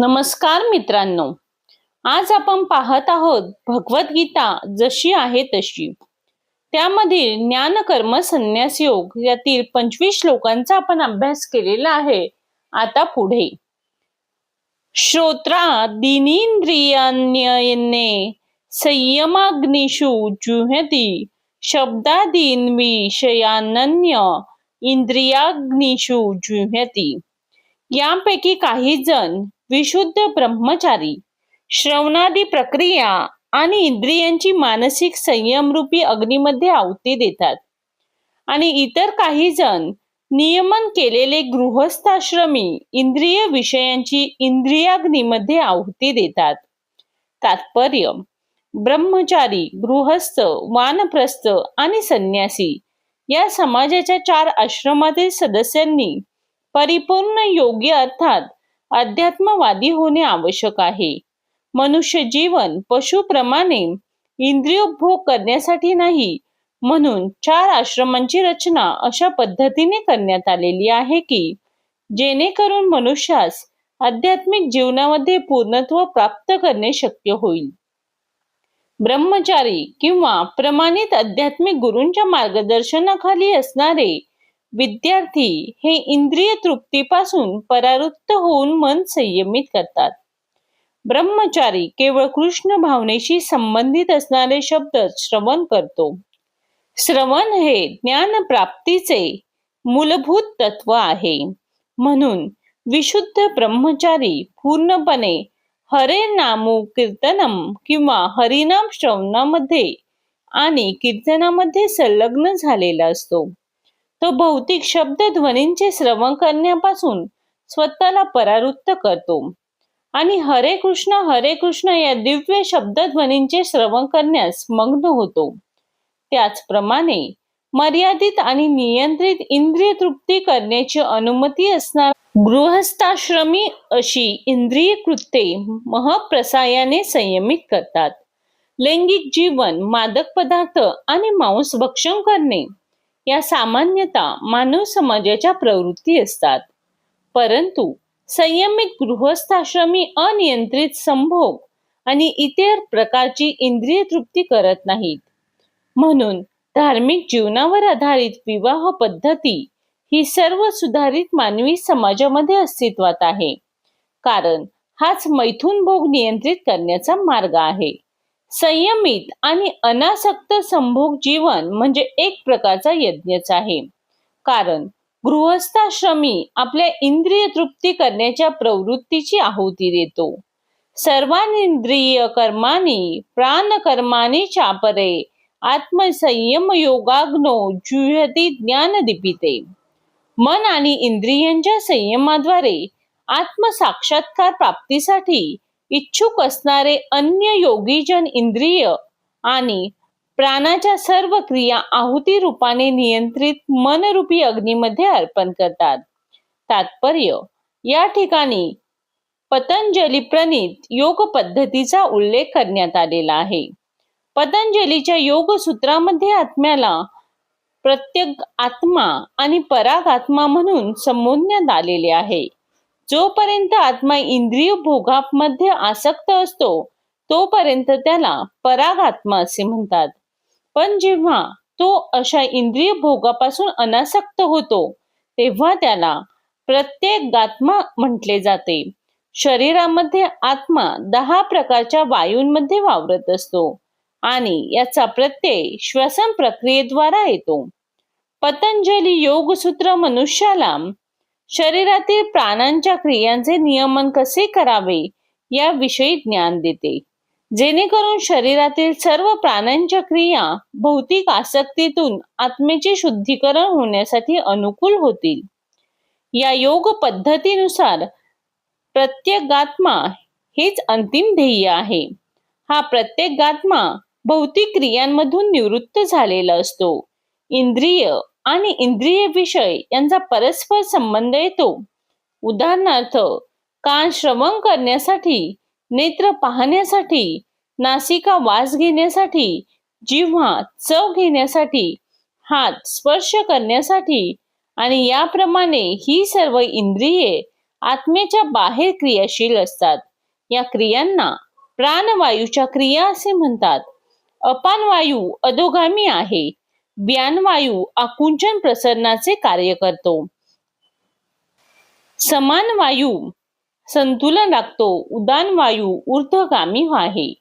नमस्कार मित्रांनो. आज आपण पाहत आहोत भगवद्गीता जशी आहे तशी. त्यामधील ज्ञान कर्म संन्यास योग यातील पंचवीस श्लोकांचा आपण अभ्यास केलेला आहे. आता पुढे. श्रोत्रा दिनींद्रियान्यने संयमाग्निषु जुहती शब्दादीन विषयानन्य इंद्रियाग्निषु जुहती यापैकी काही जण विशुद्ध ब्रह्मचारी श्रवणादी प्रक्रिया आणि इंद्रियांची मानसिक संयमरूपी अग्नीमध्ये आहुती देतात. आणि इतर काही जण नियमन केलेले गृहस्थाश्रमी इंद्रिय विषयांची इंद्रियाग्नीमध्ये आहुती देतात. तात्पर्य ब्रह्मचारी गृहस्थ वानप्रस्थ आणि संन्यासी या समाजाच्या चार आश्रमातील सदस्यांनी परिपूर्ण योग्य अर्थात अध्यात्मवादी होणे आवश्यक आहे. मनुष्य जीवन पशुप्रमाणे इंद्रियोपभोग करण्यासाठी नाही म्हणून चार आश्रमांची रचना अशा पद्धतीने करण्यात आलेली आहे की जेणेकरून मनुष्यास आध्यात्मिक जीवनामध्ये पूर्णत्व प्राप्त करणे शक्य होईल. ब्रह्मचारी किंवा प्रमाणित आध्यात्मिक गुरूंच्या मार्गदर्शनाखाली असणारे विद्यार्थी हे इंद्रिय तृप्तीपासून परावृत्त होऊन मन संयमित करतात. ब्रह्मचारी केवळ कृष्ण भावनेशी संबंधित असणारे शब्द श्रवण करतो. श्रवण हे ज्ञान प्राप्तीचे मूलभूत तत्व आहे. म्हणून विशुद्ध ब्रह्मचारी पूर्णपणे हरे नामू कीर्तनम किंवा हरिनाम श्रवणामध्ये आणि कीर्तनामध्ये संलग्न झालेला असतो. तो भौतिक शब्द ध्वनींचे श्रवण करण्यापासून स्वतःला परावृत्त करतो. आणि हरे कृष्ण हरे कृष्ण या दिव्य शब्द ध्वनींचे श्रवण करण्यास मग्न होतो. त्याचप्रमाणे मर्यादित आणि नियंत्रित इंद्रिय तृप्ती करण्याची अनुमती असणार गृहस्थाश्रमी अशी इंद्रिय कृत्ये महप्रसायाने संयमित करतात. लैंगिक जीवन मादक पदार्थ आणि मांस भक्षण करणे या सामान्यतः मानव समाजाच्या प्रवृत्ती असतात. परंतु संयमित गृहस्थाश्रमी अनियंत्रित संभोग आणि इतर प्रकारची इंद्रिय तृप्ती करत नाहीत. म्हणून धार्मिक जीवनावर आधारित विवाह पद्धती ही सर्व सुधारित मानवी समाजामध्ये अस्तित्वात आहे. कारण हाच मैथून भोग नियंत्रित करण्याचा मार्ग आहे. संयमित आणि अनासक्त संभोग जीवन म्हणजे एक प्रकारचा यज्ञच आहे. कारण गृहस्थाश्रमी आपल्या इंद्रिय तृप्ती करण्याच्या प्रवृत्तीची आहुती देतो. सर्वांद्रिय कर्मानी प्राण कर्मानी चापरे आत्मसंयम योगाग्नो जुहती ज्ञान दिपिते. मन आणि इंद्रियांच्या संयमाद्वारे आत्मसाक्षात्कार प्राप्तीसाठी इच्छुक असणारे अन्य योगीजन इंद्रिय आणि प्राणाच्या सर्व क्रिया आहुती रूपाने नियंत्रित मनरूपी अग्नीमध्ये अर्पण करतात. तात्पर्य या ठिकाणी पतंजली प्रणित योग पद्धतीचा उल्लेख करण्यात आलेला आहे. पतंजलीच्या योग सूत्रामध्ये आत्म्याला प्रत्येक आत्मा आणि पराग आत्मा म्हणून संबोधण्यात आलेले आहे. जोपर्यंत आत्मा इंद्रिय भोगामध्ये आसक्त असतो तोपर्यंत त्याला पराग आत्मा असे म्हणतात. पण जेव्हा तो अशा इंद्रिय भोगापासून अनासक्त होतो तेव्हा त्याला प्रत्येक गात्मा म्हटले जाते. शरीरामध्ये आत्मा दहा प्रकारच्या वायूंमध्ये वावरत असतो आणि याचा प्रत्यय श्वसन प्रक्रियेद्वारा येतो. पतंजली योगसूत्र मनुष्याला शरीरातील प्राणांच्या क्रियांचे नियमन कसे करावे याविषयी ज्ञान देते. जेणेकरून शरीरातील सर्व प्राण्यांच्या क्रिया भौतिक आसक्तीतून आत्मेचे शुद्धीकरण होण्यासाठी अनुकूल होतील. या योग पद्धतीनुसार प्रत्येक गात्मा हेच अंतिम ध्येय आहे. हा प्रत्येक गात्मा भौतिक क्रियांमधून निवृत्त झालेला असतो. इंद्रिय आणि इंद्रिय विषय यांचा परस्पर संबंध येतो. उदाहरणार्थ कान श्रवण करण्यासाठी नेत्र पाहण्यासाठी नासिका वास घेण्यासाठी जिव्हा चव घेण्यासाठी हात स्पर्श करण्यासाठी आणि याप्रमाणे ही सर्व इंद्रिये आत्मेच्या बाहेर क्रियाशील असतात. या क्रियांना प्राणवायूच्या क्रिया असे म्हणतात. अपान वायू अधोगामी आहे. वायू आकुंचन प्रसरणाचे कार्य करतो. समान वायू संतुलन राखतो. उदान वायू ऊर्ध्वगामी आहे.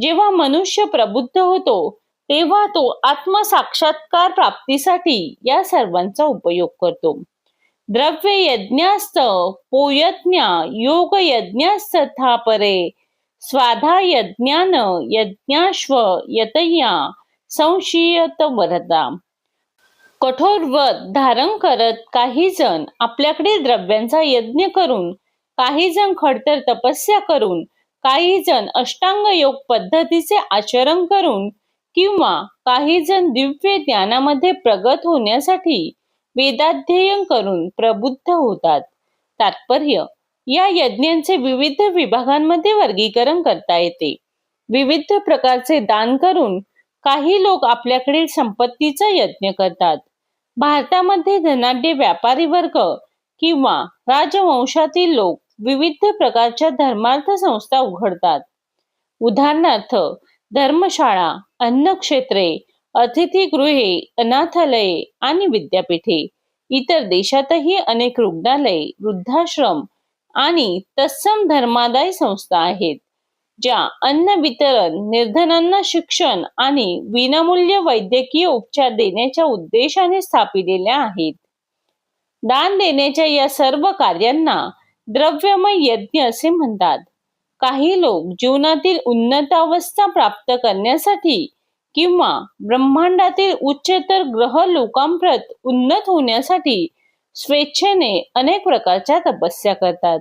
जेव्हा मनुष्य प्रबुद्ध होतो तेव्हा तो आत्मसाक्षात्कार प्राप्तीसाठी या सर्वांचा उपयोग करतो. द्रव्य यज्ञास्त पोयज्ञ योग यज्ञास्तथा परे स्वाधा यज्ञान यज्ञाश्व यतया संशयत वरदा. कठोर व्रत धारण करत काही जण आपल्याकडे द्रव्यांचा यज्ञ करून काही जण खडतर तपस्या करून काही जण अष्टांग योग पद्धतीचे आचरण करून किंवा काही जण दिव्य ज्ञानामध्ये प्रगत होण्यासाठी वेदाध्ययन करून प्रबुद्ध होतात. तात्पर्य या यज्ञांचे विविध विभागांमध्ये वर्गीकरण करता येते. विविध प्रकारचे दान करून काही लोक आपल्याकडील संपत्तीचा यज्ञ करतात. भारतामध्ये धनाढ्य व्यापारी वर्ग किंवा राजवंशातील लोक विविध प्रकारच्या धर्मार्थ संस्था उघडतात. उदाहरणार्थ धर्मशाळा अन्नक्षेत्रे अतिथीगृहे अनाथालये आणि विद्यापीठे इतर देशातही अनेक रुग्णालये वृद्धाश्रम आणि तत्सम धर्मादाय संस्था आहेत. ज्या अन्न वितरण निर्धनांना शिक्षण आणि विनामूल्य वैद्यकीय उपचार देण्याच्या उद्देशाने स्थापिलेल्या आहेत. दान देण्याच्या या सर्व कार्यांना द्रव्यमय यज्ञ असे म्हणतात. काही लोक जीवनातील उन्नतावस्था प्राप्त करण्यासाठी किंवा ब्रह्मांडातील उच्चतर ग्रह लोकांप्रत उन्नत होण्यासाठी स्वेच्छेने अनेक प्रकारच्या तपस्या करतात.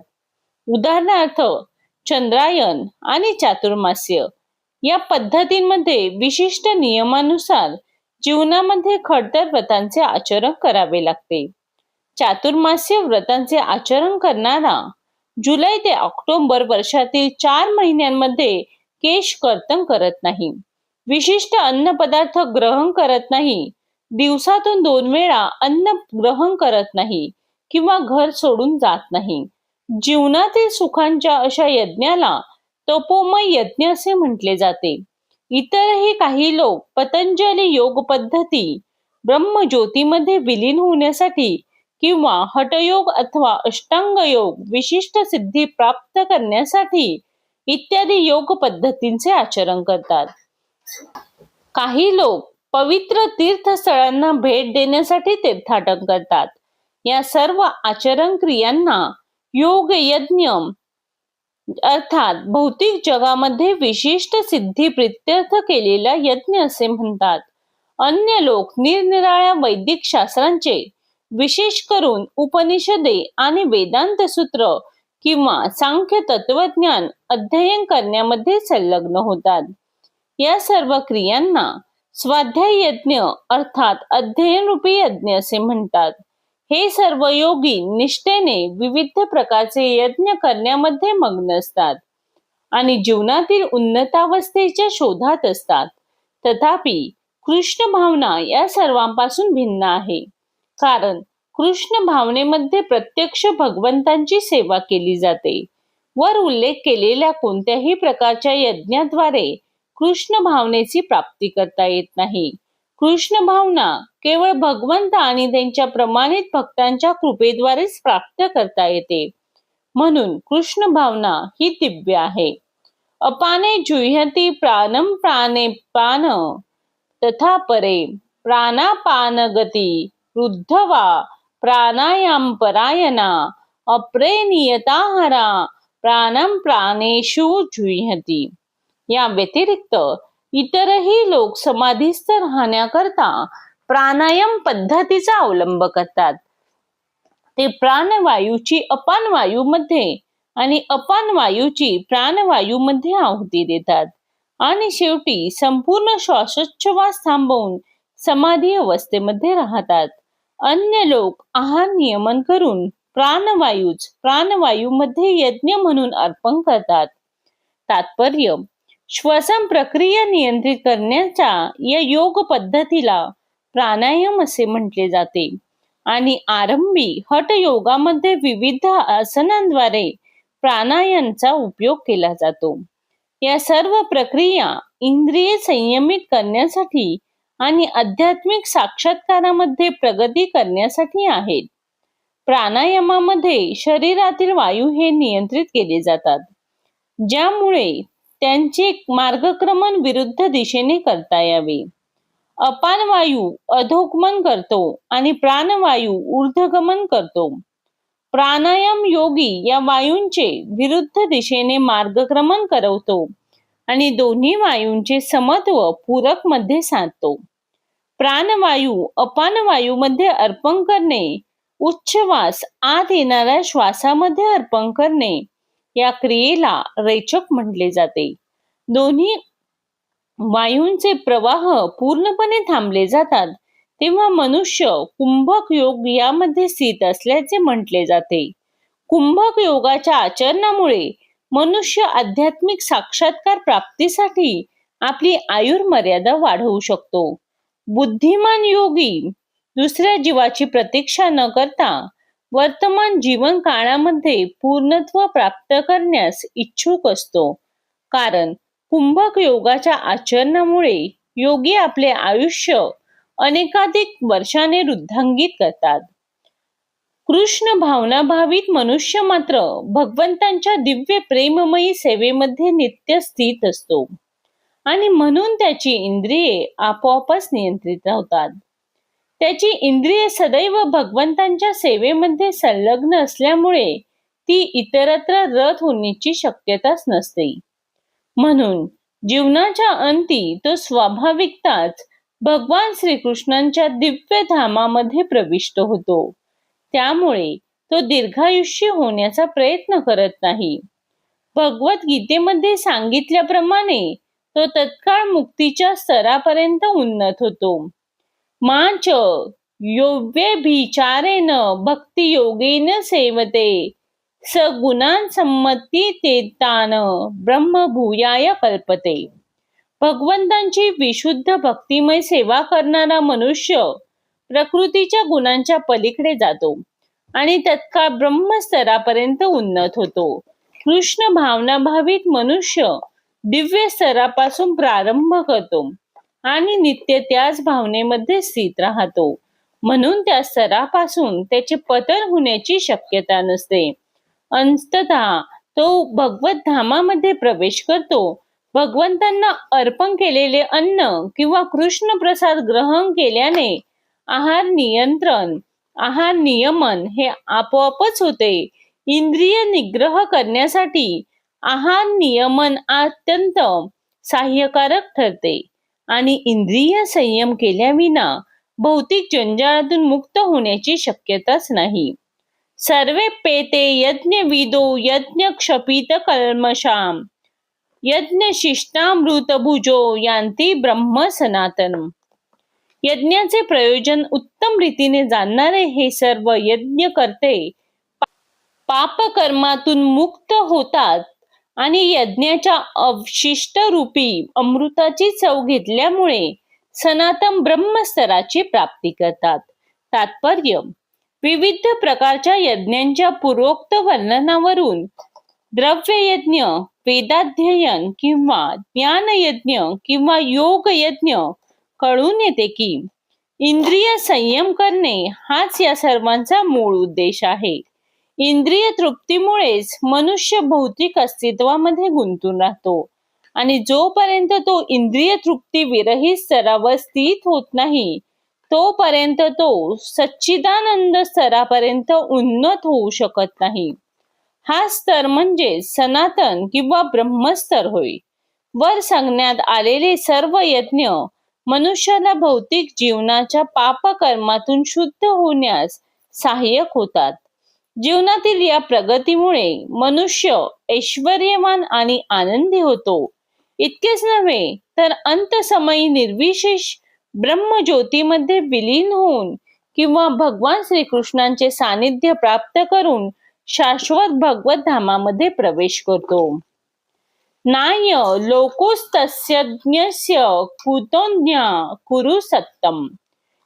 उदाहरणार्थ चंद्रायन आणि चातुर्मास्य या पद्धतींमध्ये विशिष्ट नियमानुसार जीवनामध्ये खडतर व्रतांचे आचरण करावे लागते. चातुर्मास्य व्रतांचे आचरण करणारा जुलै ते ऑक्टोबर वर्षातील चार महिन्यांमध्ये केश कर्तन करत नाही. विशिष्ट अन्न पदार्थ ग्रहण करत नाही. दिवसातून दोन वेळा अन्न ग्रहण करत नाही किंवा घर सोडून जात नाही. जीवनातील सुखांच्या अशा यज्ञाला तपोमय यज्ञ असे म्हटले जाते. इतरही काही लोक पतंजली योग पद्धती ब्रह्मज्योतीमध्ये विलीन होण्यासाठी किंवा हटयोग अथवा अष्टांग योग विशिष्ट सिद्धी प्राप्त करण्यासाठी इत्यादी योग पद्धतींचे आचरण करतात. काही लोक पवित्र तीर्थस्थळांना भेट देण्यासाठी तीर्थाटन करतात. या सर्व आचरण क्रियांना योग यज्ञ अर्थात भौतिक जगामध्ये विशिष्ट सिद्धी प्रित्यर्थ केलेला यज्ञ असे म्हणतात. अन्य लोक निरनिराळ्या वैदिक शास्त्रांचे विशेष करून उपनिषदे आणि वेदांत सूत्र किंवा सांख्य तत्वज्ञान अध्ययन करण्यामध्ये संलग्न होतात. या सर्व क्रियांना स्वाध्याय यज्ञ अर्थात अध्ययन रूपी यज्ञ असे म्हणतात. हे सर्व योगी निष्ठेने विविध प्रकारचे यज्ञ करण्यामध्ये मग्न असतात आणि जीवनातील उन्नतावस्थेच्या शोधात असतात. तथापि कृष्ण भावना या सर्वांपासून भिन्न आहे. कारण कृष्ण भावनेमध्ये प्रत्यक्ष भगवंतांची सेवा केली जाते. वर उल्लेख केलेल्या कोणत्याही प्रकारच्या यज्ञाद्वारे कृष्ण भावनेची प्राप्ती करता येत नाही. कृष्ण भावना केवळ भगवंत आणि त्यांच्या प्रमाणित भक्तांच्या कृपेद्वारेच प्राप्त करता येते. म्हणून कृष्ण भावना ही दिव्य आहे. अपाने जुह्यती प्राणम प्राणे पान तथा परे प्राणापान गती वृद्धवा प्राणायाम परायणा अप्रे नियताहरा प्राणम प्राणेशु जुह्यती. या व्यतिरिक्त इतरही लोक समाधीस्थ राहण्याकरता प्राणायाम पद्धतीचा अवलंब करतात. ते प्राणवायूची अपान वायूमध्ये आणि अपान वायूची प्राणवायूमध्ये आहुती देतात. आणि शेवटी संपूर्ण श्वासोच्छवास थांबवून समाधी अवस्थेमध्ये राहतात. अन्य लोक आहार नियमन करून प्राणवायूच प्राणवायूमध्ये यज्ञ म्हणून अर्पण करतात. तात्पर्य श्वसन प्रक्रिया नियंत्रित करण्याच्या या योग पद्धतीला प्राणायाम असे म्हटले जाते. आणि आरंभी हट योगामध्ये विविध आसनांद्वारे प्राणायामचा उपयोग केला जातो. या सर्व प्रक्रिया इंद्रिय संयमित करण्यासाठी आणि आध्यात्मिक साक्षात्कारामध्ये प्रगती करण्यासाठी आहेत. प्राणायामामध्ये शरीरातील वायू हे नियंत्रित केले जातात. ज्यामुळे त्यांचे मार्गक्रमण विरुद्ध दिशेने करता यावे. अपान वायू अधोगमन करतो आणि प्राणवायू ऊर्ध्वगमन करतो. प्राणायाम योगी या वायूंचे विरुद्ध दिशेने मार्गक्रमण करवतो आणि दोन्ही वायूंचे समत्व पूरकमध्ये साधतो. प्राणवायू अपान वायू मध्ये अर्पण करणे उच्चवास आत येणाऱ्या श्वासामध्ये अर्पण करणे या क्रियेला रेचक म्हटले जाते. दोन्ही वायूंचे प्रवाह पूर्णपणे थांबले जातात तेव्हा मनुष्य कुंभक योग यामध्ये स्थित असल्याचे म्हटले जाते. कुंभक योगाच्या आचरणामुळे मनुष्य आध्यात्मिक साक्षात्कार प्राप्तीसाठी आपली आयुर्मर्यादा वाढवू शकतो. बुद्धिमान योगी दुसऱ्या जीवाची प्रतीक्षा न करता वर्तमान जीवन काळामध्ये पूर्णत्व प्राप्त करण्यास इच्छुक असतो. कारण कुंभक योगाच्या आचरणामुळे योगी आपले आयुष्य अनेकाधिक वर्षाने वृद्धांगित करतात. कृष्ण भावनाभावित मनुष्य मात्र भगवंतांच्या दिव्य प्रेममयी सेवेमध्ये नित्य स्थित असतो. आणि म्हणून त्याची इंद्रिये आपोआपच नियंत्रित होतात त्याची इंद्रिय सदैव भगवंतांच्या सेवेमध्ये संलग्न असल्यामुळे ती इतरत्र रथ होण्याची शक्यताच नसते. म्हणून जीवनाच्या अंती तो स्वाभाविकताच भगवान श्रीकृष्णांच्या दिव्य धामामध्ये प्रविष्ट होतो. त्यामुळे तो दीर्घायुष्य होण्याचा प्रयत्न करत नाही. भगवद्गीतेमध्ये सांगितल्याप्रमाणे तो तत्काळ मुक्तीच्या स्तरापर्यंत उन्नत होतो. माच योग्यभिचारेन भक्ती योगेन सेवते स संमती ब्रह्मभूयाय कल्पते. भगवंतांची विशुद्ध भक्तिमय सेवा करणारा मनुष्य प्रकृतीच्या गुणांच्या पलीकडे जातो आणि तत्काळ ब्रह्मस्तरापर्यंत उन्नत होतो. कृष्ण भावना भावित मनुष्य दिव्य स्तरापासून प्रारंभ करतो. आणि नित्य त्याच भावनेमध्ये स्थित राहतो. म्हणून त्या स्तरापासून त्याचे पतन होण्याची शक्यता नसते. अंततः तो भगवत धामामध्ये प्रवेश करतो. भगवंतांना अर्पण केलेले अन्न किंवा कृष्ण प्रसाद ग्रहण केल्याने आहार नियंत्रण आहार नियमन हे आपोआपच होते. इंद्रिय निग्रह करण्यासाठी आहार नियमन अत्यंत सहाय्यकारक ठरते. आणि इंद्रिय संयम केल्याविना भौतिक जंजाळातून मुक्त होण्याची शक्यताच नाही. सर्वे पेते यज्ञ विदो यज्ञ क्षपित यज्ञ शिष्टामृत भुजो यांती ब्रह्म सनातन यज्ञाचे प्रयोजन उत्तम रीतीने जाणणारे हे सर्व यज्ञ करते पापकर्मातून मुक्त होतात. आणि यज्ञाच्या अवशिष्ट रूपी अमृताची चव घेतल्यामुळे सनातन ब्रह्मस्तराची प्राप्ती करतात. तात्पर्य विविध प्रकारच्या यज्ञांच्या पूर्वोक्त वर्णनावरून द्रव्य यज्ञ वेदाध्ययन किंवा ज्ञान यज्ञ किंवा योग यज्ञ कळून येते की इंद्रिय संयम करणे हाच या सर्वांचा मूळ उद्देश आहे. इंद्रिय तृप्तीमुळेच मनुष्य भौतिक अस्तित्वामध्ये गुंतून राहतो. आणि जोपर्यंत तो इंद्रिय तृप्ती विरहित स्तरावर स्थित होत नाही तोपर्यंत तो सच्चिदानंद स्तरापर्यंत उन्नत होऊ शकत नाही. हा स्तर म्हणजे सनातन किंवा ब्रह्मस्तर होय. वर सांगण्यात आलेले सर्व यज्ञ मनुष्याला भौतिक जीवनाच्या पापकर्मातून शुद्ध होण्यास सहाय्यक होतात. जीवनातील या प्रगतीमुळे मनुष्य ऐश्वर्यवान आणि आनंदी होतो. इतकेच नव्हे तर अंतसमयी निर्विशेष ब्रह्मज्योतीमध्ये विलीन होऊन किंवा भगवान श्रीकृष्णांचे सानिध्य प्राप्त करून शाश्वत भगवत धामामध्ये प्रवेश करतो. नाय लोकोस्तस्यज्ञस्य कुतोज्ञा कुरु सत्तम.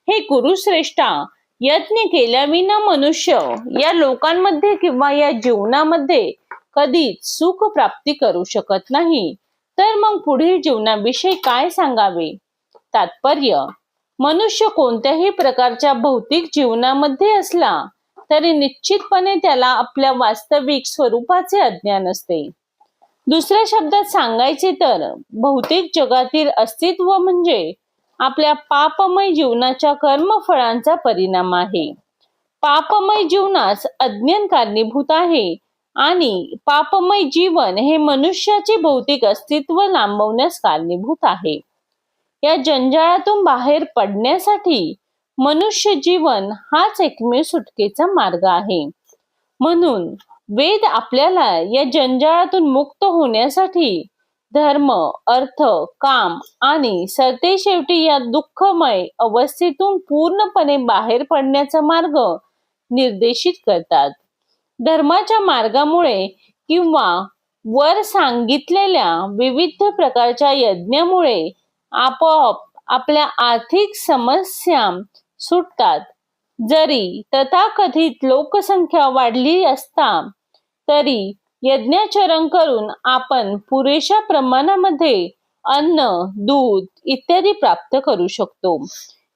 हे कुरुश्रेष्ठा यज्ञ केल्याविना मनुष्य या लोकांमध्ये किंवा या जीवनामध्ये कधीच सुख प्राप्ती करू शकत नाही. तर मग पुढील जीवनाविषयी काय सांगावे? तात्पर्य मनुष्य कोणत्याही प्रकारच्या भौतिक जीवनामध्ये असला तरी निश्चितपणे त्याला आपल्या वास्तविक स्वरूपाचे अज्ञान असते. दुसऱ्या शब्दात सांगायचे तर भौतिक जगातील अस्तित्व म्हणजे आपल्या पापमय जीवनाच्या कर्मफळांचा परिणाम आहे. पापमय जीवनास अज्ञान कारणीभूत आहे आणि पापमय जीवन हे मनुष्याचे भौतिक अस्तित्व लांबवण्यास कारणीभूत आहे. या जंजाळातून बाहेर पडण्यासाठी मनुष्य जीवन हाच एकमेव सुटकेचा मार्ग आहे. म्हणून वेद आपल्याला या जंजाळातून मुक्त होण्यासाठी धर्म अर्थ काम आणि सरते शेवटी या दुःखमय अवस्थेतून पूर्णपणे बाहेर पडण्याचा मार्ग निर्देशित करतात. धर्माच्या मार्गामुळे किंवा वर सांगितलेल्या विविध प्रकारच्या यज्ञामुळे आपोआप आपल्या आर्थिक समस्या सुटतात. जरी तथाकथित लोकसंख्या वाढली असता तरी यज्ञाचरण करून आपण पुरेशा प्रमाणामध्ये अन्न दूध इत्यादी प्राप्त करू शकतो.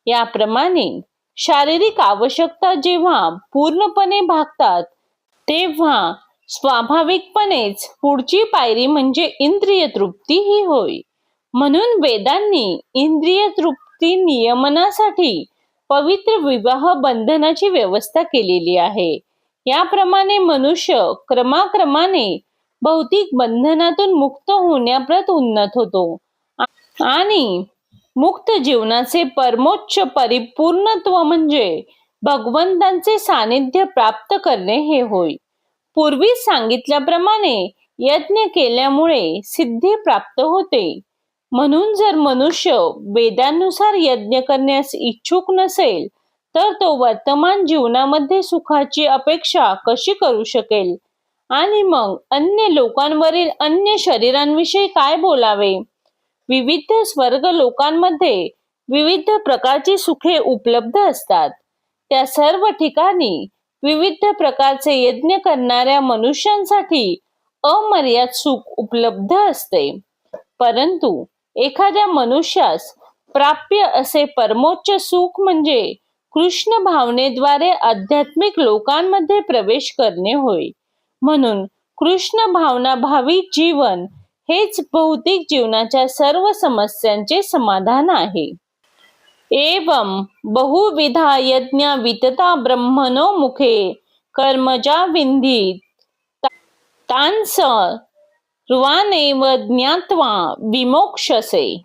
याप्रमाणे शारीरिक आवश्यकता जेव्हा पूर्णपणे भागतात तेव्हा स्वाभाविकपणेच पुढची पायरी म्हणजे इंद्रिय तृप्ती ही होय. म्हणून वेदांनी इंद्रिय तृप्ती नियमनासाठी पवित्र विवाह बंधनाची व्यवस्था केलेली आहे. याप्रमाणे मनुष्य क्रमाक्रमाने भौतिक बंधनातून मुक्त होण्याप्रत उन्नत होतो. आणि मुक्त जीवनाचे परमोच्च परिपूर्णत्व म्हणजे भगवंतांचे सानिध्य प्राप्त करणे हे होय. पूर्वी सांगितल्याप्रमाणे यज्ञ केल्यामुळे सिद्धी प्राप्त होते. म्हणून जर मनुष्य वेदानुसार यज्ञ करण्यास इच्छुक नसेल तर तो वर्तमान जीवनामध्ये सुखाची अपेक्षा कशी करू शकेल? आणि मग अन्य लोकांवरील अन्य शरीरांविषयी काय बोलावे? विविध स्वर्ग लोकांमध्ये विविध प्रकारची सुखे उपलब्ध असतात. त्या सर्व ठिकाणी विविध प्रकारचे यज्ञ करणाऱ्या मनुष्यांसाठी अमर्याद सुख उपलब्ध असते. परंतु एखाद्या मनुष्यास प्राप्य असे परमोच्च सुख म्हणजे कृष्ण भावनेद्वारे आध्यात्मिक लोकांमध्ये प्रवेश करणे होय. म्हणून कृष्ण भावना भावी जीवन हेच भौतिक जीवनाच्या सर्व समस्यांचे समाधान आहे. एवं बहुविधा यज्ञ वितता ब्रह्मनो मुखे कर्मजा विंधी तांस रुवानेव ज्ञात्वा विमोक्षसे.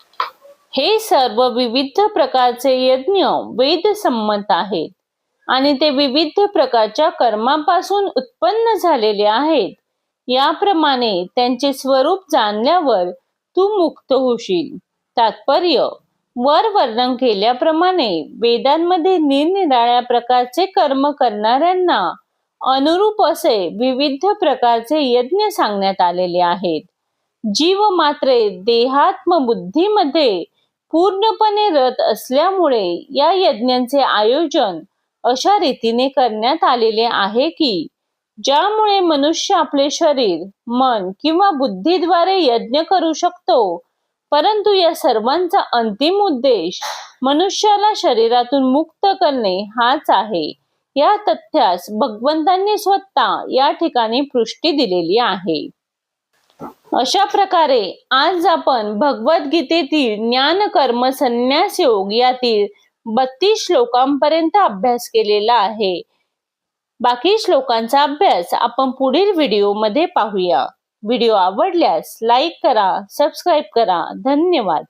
हे सर्व विविध प्रकारचे यज्ञ वेद संमत आहेत आणि ते विविध प्रकारच्या कर्मापासून उत्पन्न झालेले आहेत. याप्रमाणे त्यांचे स्वरूप जाणल्यावर तू मुक्त होशील. तात्पर्य वर वर्णन केल्याप्रमाणे वेदांमध्ये निरनिराळ्या प्रकारचे कर्म करणाऱ्यांना अनुरूप असे विविध प्रकारचे यज्ञ सांगण्यात आलेले आहेत. जीव मात्रे देहात्म बुद्धीमध्ये पूर्णपणे रथ असल्यामुळे या यज्ञांचे आयोजन अशा रीतीने करण्यात आलेले आहे की ज्यामुळे मनुष्य आपले शरीर मन किंवा बुद्धीद्वारे यज्ञ करू शकतो. परंतु या सर्वांचा अंतिम उद्देश मनुष्याला शरीरातून मुक्त करणे हाच आहे. या तथ्यास भगवंतांनी स्वतः या ठिकाणी पुष्टी दिलेली आहे. अशा प्रकारे आज आपण भगवद्गीतेतील ज्ञान कर्म संन्यास योग यातील बत्तीस श्लोकांपर्यंत अभ्यास केलेला आहे. बाकी श्लोकांचा अभ्यास आपण पुढील व्हिडिओमध्ये पाहूया. व्हिडिओ आवडल्यास लाईक करा सबस्क्राईब करा. धन्यवाद.